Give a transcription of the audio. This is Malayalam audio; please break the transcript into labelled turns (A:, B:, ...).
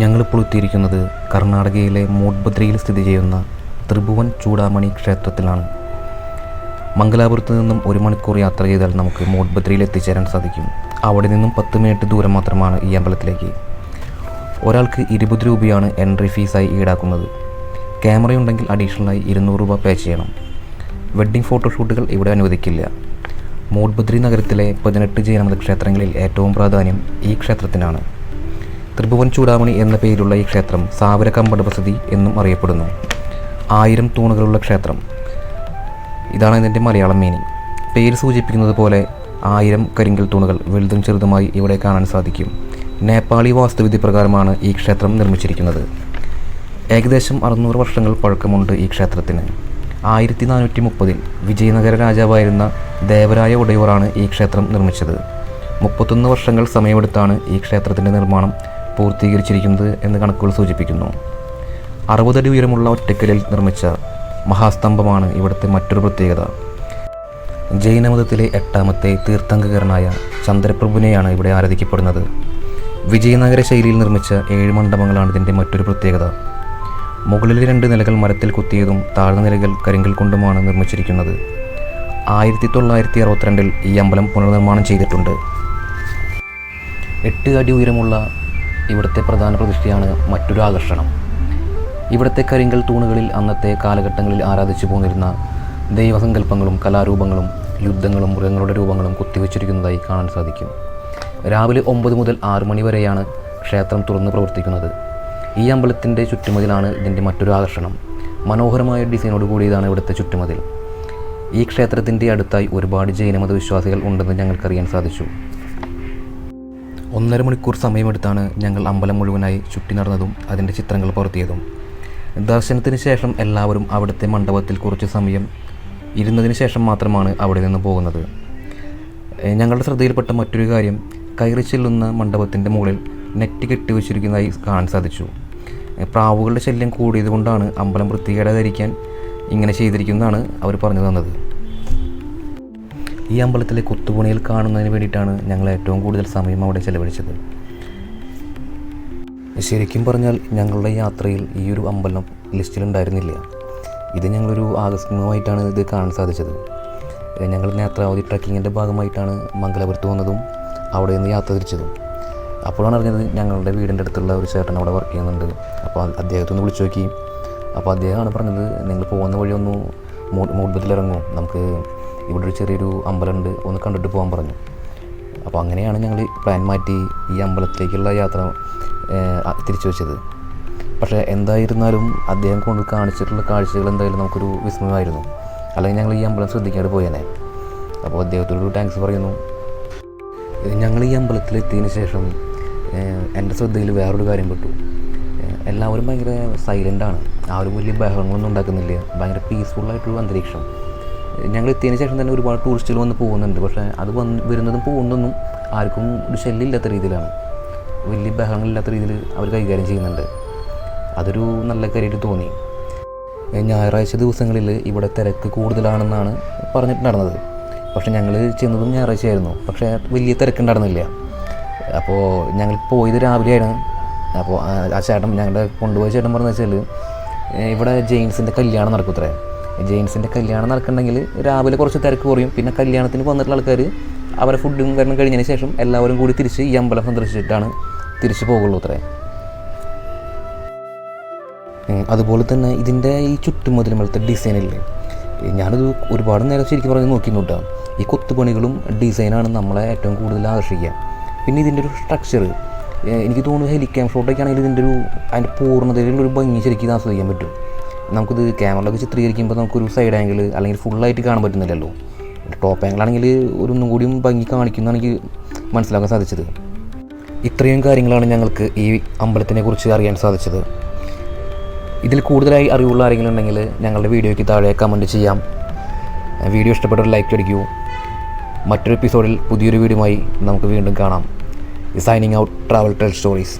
A: ഞങ്ങളിപ്പോൾ എത്തിയിരിക്കുന്നത് കർണാടകയിലെ മൂഡ്ബദ്രയിൽ സ്ഥിതി ചെയ്യുന്ന ത്രിഭുവൻ ചൂടാമണി ക്ഷേത്രത്തിലാണ്. മംഗലാപുരത്ത് നിന്നും ഒരു മണിക്കൂർ യാത്ര ചെയ്താൽ നമുക്ക് മൂഡ്ബദ്രയിൽ എത്തിച്ചേരാൻ സാധിക്കും. അവിടെ നിന്നും പത്ത് മിനിറ്റ് ദൂരം മാത്രമാണ് ഈ അമ്പലത്തിലേക്ക്. ഒരാൾക്ക് ഇരുപത് രൂപയാണ് എൻട്രി ഫീസായി ഈടാക്കുന്നത്. ക്യാമറയുണ്ടെങ്കിൽ അഡീഷണലായി ഇരുന്നൂറ് രൂപ പേ ചെയ്യണം. വെഡ്ഡിംഗ് ഫോട്ടോഷൂട്ടുകൾ ഇവിടെ അനുവദിക്കില്ല. മൂഡ്ബദ്രി നഗരത്തിലെ പതിനെട്ട് ജൈനമത ക്ഷേത്രങ്ങളിൽ ഏറ്റവും പ്രാധാന്യം ഈ ക്ഷേത്രത്തിനാണ്. ത്രിഭുവൻ ചൂടാമണി എന്ന പേരിലുള്ള ഈ ക്ഷേത്രം സാവര കമ്പട വസതി എന്നും അറിയപ്പെടുന്നു. ആയിരം തൂണുകളുള്ള ക്ഷേത്രം. ഇതാണ് ഇതിന്റെ മലയാളം മീനിങ് പേര് സൂചിപ്പിക്കുന്നത് പോലെ ആയിരം കരിങ്കൽ തൂണുകൾ വലുതും ചെറുതുമായി ഇവിടെ കാണാൻ സാധിക്കും. നേപ്പാളി വാസ്തുവിധി പ്രകാരമാണ് ഈ ക്ഷേത്രം നിർമ്മിച്ചിരിക്കുന്നത്. ഏകദേശം അറുന്നൂറ് വർഷങ്ങൾ പഴക്കമുണ്ട് ഈ ക്ഷേത്രത്തിന്. ആയിരത്തി നാനൂറ്റി മുപ്പതിൽ വിജയനഗര രാജാവായിരുന്ന ദേവരായ ഉടയൂറാണ് ഈ ക്ഷേത്രം നിർമ്മിച്ചത്. മുപ്പത്തൊന്ന് വർഷങ്ങൾ സമയമെടുത്താണ് ഈ ക്ഷേത്രത്തിന്റെ നിർമ്മാണം പൂർത്തീകരിച്ചിരിക്കുന്നത് എന്ന് കണക്കുകൾ സൂചിപ്പിക്കുന്നു. അറുപതടി ഉയരമുള്ള ഒറ്റക്കലിൽ നിർമ്മിച്ച മഹാസ്തംഭമാണ് ഇവിടുത്തെ മറ്റൊരു പ്രത്യേകത. ജൈനമതത്തിലെ എട്ടാമത്തെ തീർത്ഥങ്കരനായ ചന്ദ്രപ്രഭുവിനെയാണ് ഇവിടെ ആരാധിക്കപ്പെടുന്നത്. വിജയനഗര ശൈലിയിൽ നിർമ്മിച്ച ഏഴ് മണ്ഡപങ്ങളാണ് ഇതിന്റെ മറ്റൊരു പ്രത്യേകത. മുകളിലെ രണ്ട് നിലകൾ മരത്തിൽ കുത്തിയതും താഴ്ന്ന നിലകൾ കരിങ്കൽ കൊണ്ടുമാണ് നിർമ്മിച്ചിരിക്കുന്നത്. ആയിരത്തി തൊള്ളായിരത്തി അറുപത്തിരണ്ടിൽ ഈ അമ്പലം പുനർനിർമ്മാണം ചെയ്തിട്ടുണ്ട്. എട്ട് അടി ഉയരമുള്ള ഇവിടുത്തെ പ്രധാന പ്രതിഷ്ഠയാണ് മറ്റൊരു ആകർഷണം. ഇവിടുത്തെ കരിങ്കൽ തൂണുകളിൽ അന്നത്തെ കാലഘട്ടങ്ങളിൽ ആരാധിച്ചു പോന്നിരുന്ന ദൈവസങ്കല്പങ്ങളും കലാരൂപങ്ങളും യുദ്ധങ്ങളും മൃഗങ്ങളുടെ രൂപങ്ങളും കുത്തിവെച്ചിരിക്കുന്നതായി കാണാൻ സാധിക്കും. രാവിലെ ഒമ്പത് മുതൽ ആറ് മണി വരെയാണ് ക്ഷേത്രം തുറന്ന് പ്രവർത്തിക്കുന്നത്. ഈ അമ്പലത്തിന്റെ ചുറ്റുമതിലാണ് ഇതിന്റെ മറ്റൊരു ആകർഷണം. മനോഹരമായ ഡിസൈനോട് കൂടിയതാണ് ഇവിടുത്തെ ചുറ്റുമതിൽ. ഈ ക്ഷേത്രത്തിന്റെ അടുത്തായി ഒരുപാട് ജൈനമത വിശ്വാസികൾ ഉണ്ടെന്ന് ഞങ്ങൾക്കറിയാൻ സാധിച്ചു. ഒന്നര മണിക്കൂർ സമയമെടുത്താണ് ഞങ്ങൾ അമ്പലം മുഴുവനായി ചുറ്റി നടന്നതും അതിന്റെ ചിത്രങ്ങൾ പകർത്തിയതും ദർശനത്തിന് ശേഷം എല്ലാവരും അവിടുത്തെ മണ്ഡപത്തിൽ കുറച്ച് സമയം ഇരുന്നതിന് ശേഷം മാത്രമാണ് അവിടെ നിന്ന് പോകുന്നത്. ഞങ്ങളുടെ ശ്രദ്ധയിൽപ്പെട്ട മറ്റൊരു കാര്യം കയറി ചെല്ലുന്ന മണ്ഡപത്തിന്റെ മുകളിൽ നെറ്റ് കെട്ടിവെച്ചിരിക്കുന്നതായി കാണാൻ സാധിച്ചു. പ്രാവുകളുടെ ശല്യം കൂടിയതുകൊണ്ടാണ് അമ്പലം വൃത്തികേടാതിരിക്കാൻ ഇങ്ങനെ ചെയ്തിരിക്കുന്നതാണ് അവർ പറഞ്ഞു തന്നത്. ഈ അമ്പലത്തിലെ കൊത്തുപണിയിൽ കാണുന്നതിന് വേണ്ടിയിട്ടാണ് ഞങ്ങൾ ഏറ്റവും കൂടുതൽ സമയം അവിടെ ചെലവഴിച്ചത്. ശരിക്കും പറഞ്ഞാൽ ഞങ്ങളുടെ യാത്രയിൽ ഈ ഒരു അമ്പലം ലിസ്റ്റിലുണ്ടായിരുന്നില്ല ഇത് ഞങ്ങളൊരു ആകസ്മികമായിട്ടാണ് ഇത് കാണാൻ സാധിച്ചത്. ഞങ്ങൾ നേത്രാവതി ട്രക്കിങ്ങിന്റെ ഭാഗമായിട്ടാണ് മംഗലപുരത്ത് വന്നതും അവിടെ നിന്ന് യാത്ര തിരിച്ചതും. അപ്പോഴാണ് അറിഞ്ഞത് ഞങ്ങളുടെ വീടിന്റെ അടുത്തുള്ള ഒരു ചേട്ടൻ അവിടെ വർക്ക് ചെയ്യുന്നുണ്ട്. അപ്പോൾ അദ്ദേഹത്തെ ഒന്ന് വിളിച്ചു നോക്കി. അപ്പോൾ അദ്ദേഹമാണ് പറഞ്ഞത് നിങ്ങൾ പോകുന്ന വഴി ഒന്ന് ഇറങ്ങും നമുക്ക് ഇവിടെ ഒരു ചെറിയൊരു അമ്പലമുണ്ട്. ഒന്ന് കണ്ടിട്ട് പോകാൻ പറഞ്ഞു. അപ്പോൾ അങ്ങനെയാണ് ഞങ്ങൾ പ്ലാൻ മാറ്റി ഈ അമ്പലത്തിലേക്കുള്ള യാത്ര തിരിച്ചു വെച്ചത്. പക്ഷേ എന്തായിരുന്നാലും അദ്ദേഹം കൊണ്ട് കാണിച്ചിട്ടുള്ള കാഴ്ചകൾ എന്തായാലും നമുക്കൊരു വിസ്മയമായിരുന്നു. അല്ലെങ്കിൽ ഞങ്ങൾ ഈ അമ്പലം ശ്രദ്ധിക്കാതെ പോയേനെ. അപ്പോൾ അദ്ദേഹത്തോട് താങ്ക്സ് പറയുന്നു. ഞങ്ങൾ ഈ അമ്പലത്തിലെത്തിയതിന് ശേഷം എന്റെ ശ്രദ്ധയിൽ വേറൊരു കാര്യം പെട്ടു. എല്ലാവരും ഭയങ്കര സൈലന്റാണ് ആരും വലിയ ബഹളങ്ങളൊന്നും ഉണ്ടാക്കുന്നില്ല. ഭയങ്കര പീസ്ഫുള്ളായിട്ടൊരു അന്തരീക്ഷം. ഞങ്ങൾ എത്തിയതിന് ശേഷം തന്നെ ഒരുപാട് ടൂറിസ്റ്റുകൾ വന്ന് പോകുന്നുണ്ട്. പക്ഷേ അത് വന്ന് വരുന്നതും പോകുന്നതൊന്നും ആർക്കും ഒരു ശല്യമില്ലാത്ത രീതിയിലാണ്. വലിയ ബഹളങ്ങളില്ലാത്ത രീതിയിൽ അവർ കൈകാര്യം ചെയ്യുന്നുണ്ട്. അതൊരു നല്ല കാര്യമായിട്ട് തോന്നി. ഞായറാഴ്ച ദിവസങ്ങളിൽ ഇവിടെ തിരക്ക് കൂടുതലാണെന്നാണ് പറഞ്ഞിട്ടുണ്ടായിരുന്നത് പക്ഷേ ഞങ്ങൾ ചെന്നതും ഞായറാഴ്ചയായിരുന്നു. പക്ഷേ വലിയ തിരക്കുണ്ടായിരുന്നില്ല അപ്പോൾ ഞങ്ങൾ പോയത് രാവിലെയാണ്. അപ്പോൾ ആ- ചേട്ടൻ ഞങ്ങളുടെ കൊണ്ടുപോയ ചേട്ടൻ പറഞ്ഞു വെച്ചാൽ ഇവിടെ ജെയിംസിന്റെ കല്യാണം നടക്കുത്രേ. ജെയിംസിന്റെ കല്യാണം നടക്കണമെങ്കിൽ രാവിലെ കുറച്ച് തിരക്ക് കുറയും. പിന്നെ കല്യാണത്തിന് വന്നിട്ടുള്ള ആൾക്കാർ അവരെ ഫുഡും കാരണം കഴിഞ്ഞതിന് ശേഷം എല്ലാവരും കൂടി തിരിച്ച് ഈ അമ്പലം സന്ദർശിച്ചിട്ടാണ് തിരിച്ചു പോകുള്ളൂ അത്രേ. അതുപോലെ തന്നെ ഇതിന്റെ ഈ ചുറ്റുമതിലുമലത്തെ ഡിസൈനില്ലേ ഞാനത് ഒരുപാട് നേരം ശരിക്കും പറഞ്ഞ് നോക്കി നോട്ടാം ഈ കൊത്തുപണികളും ഡിസൈനാണ് നമ്മളെ ഏറ്റവും കൂടുതൽ ആകർഷിക്കുക. പിന്നെ ഇതിന്റെ ഒരു സ്ട്രക്ചർ എനിക്ക് തോന്നുന്നു ഹെലിക്യാം ഷോട്ടൊക്കെ ആണെങ്കിൽ ഇതിന്റെ ഒരു അതിന്റെ പൂർണതയിലുള്ള ഒരു ഭംഗി ശരിക്കും ആസ്വദിക്കാൻ പറ്റും. നമുക്കിത് ക്യാമറയിലൊക്കെ ചിത്രീകരിക്കുമ്പോൾ നമുക്കൊരു സൈഡ് ആംഗിൾ അല്ലെങ്കിൽ ഫുള്ളായിട്ട് കാണാൻ പറ്റുന്നില്ലല്ലോ. ടോപ്പ് ആംഗിൾ ആണെങ്കിൽ ഒരു ഒന്നും കൂടിയും ഭംഗി കാണിക്കുന്നതാണ് എനിക്ക് മനസ്സിലാക്കാൻ സാധിച്ചത്. ഇത്രയും കാര്യങ്ങളാണ് ഞങ്ങൾക്ക് ഈ അമ്പലത്തിനെ കുറിച്ച് അറിയാൻ സാധിച്ചത്. ഇതിൽ കൂടുതലായി അറിവുള്ള ആരെങ്കിലും ഉണ്ടെങ്കിൽ ഞങ്ങളുടെ വീഡിയോയ്ക്ക് താഴെ കമന്റ് ചെയ്യാം. വീഡിയോ ഇഷ്ടപ്പെട്ടൊരു ലൈക്ക് അടിക്കൂ. മറ്റൊരു എപ്പിസോഡിൽ പുതിയൊരു വീഡിയോയുമായി നമുക്ക് വീണ്ടും കാണാം. Signing out travel tell stories